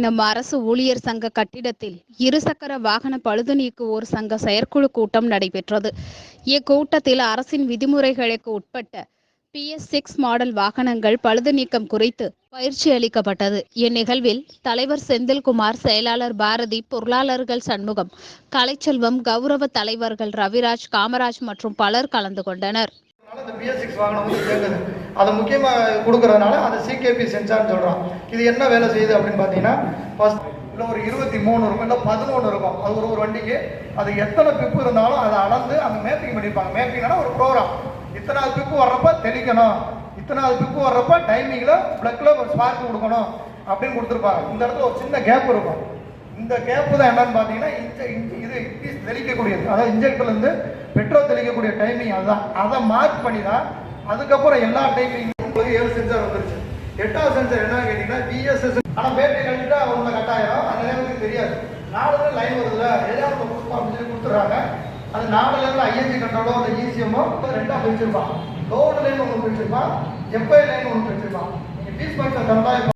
நம் அரசு ஊழியர் சங்க கட்டிடத்தில் இருசக்கர வாகன பழுது நீக்குவோர் சங்க செயற்குழு கூட்டம் நடைபெற்றது. இக்கூட்டத்தில் அரசின் விதிமுறைகளுக்கு உட்பட்ட பிஎஸ் சிக்ஸ் மாடல் வாகனங்கள் பழுது நீக்கம் குறித்து பயிற்சி அளிக்கப்பட்டது. இந்நிகழ்வில் தலைவர் செந்தில்குமார் செயலாளர் பாரதி பொருளாளர்கள் சண்முகம் கலைச்செல்வம் கௌரவ தலைவர்கள் ரவிராஜ் காமராஜ் மற்றும் பலர் கலந்து கொண்டனர். அதை முக்கியமாக கொடுக்கறதுனால அதை சிகேபி சென்சார்னு சொல்கிறோம் இது என்ன வேலை செய்யுது அப்படின்னு பார்த்தீங்கன்னா ஃபஸ்ட் இல்லை ஒரு இருபத்தி மூணு இருக்கும் இல்லை பதினொன்று இருக்கும். அது ஒரு ஒரு வண்டிக்கு அது எத்தனை பிப்பு இருந்தாலும் அதை அளந்து அந்த மேப்பிங் பண்ணியிருப்பாங்க மேப்பிங்னா ஒரு ப்ரோக்ராம் இத்தனாவது பிப்பு வர்றப்ப தெளிக்கணும். இத்தனாவது பிப்பு வர்றப்ப டைமிங்கில் பிளக்கில் ஒரு ஸ்பார்க் கொடுக்கணும் அப்படின்னு கொடுத்துருப்பாங்க. இந்த இடத்துல ஒரு சின்ன கேப் இருக்கும். இந்த கேப்பு தான் என்னன்னு பார்த்தீங்கன்னா இன்ஜ இது இன்க்ரீஸ் தெளிக்கக்கூடியது. அதாவது இன்ஜெக்டர்லேருந்து பெட்ரோல் தெளிக்கக்கூடிய டைமிங் அதுதான். அதை மார்க் பண்ணி தான் அதுக்கப்புறம் எல்லா டைமிங் உங்களுக்கு ஏழு சென்சார் வந்துருச்சு. எட்டாவது சென்சார் என்ன கேட்டிங்கன்னா பிஎஸ்எஸ் ஆனால் பேட்டரி கழிச்சுட்டா அவங்க கட்டாயிரும் அந்த நேரத்துக்கு தெரியாது. நாலு லைன் வருதுல எதாவது ஒன்று கொடுப்போம் அப்படின்னு சொல்லி கொடுத்துட்றாங்க. அது நாலு லைனில் ஐஎன்ஜி கண்ட்ரோலோ அந்த ஈசிஎம்மோ ரெண்டாக பிரிச்சிருப்பான். லோடு லைன் ஒன்று பிரிச்சிருப்பான். எஃப்ஐ லைன் ஒன்று பிரிச்சிருப்பான். நீங்கள் பீஸ் பாக்ஸை தந்தா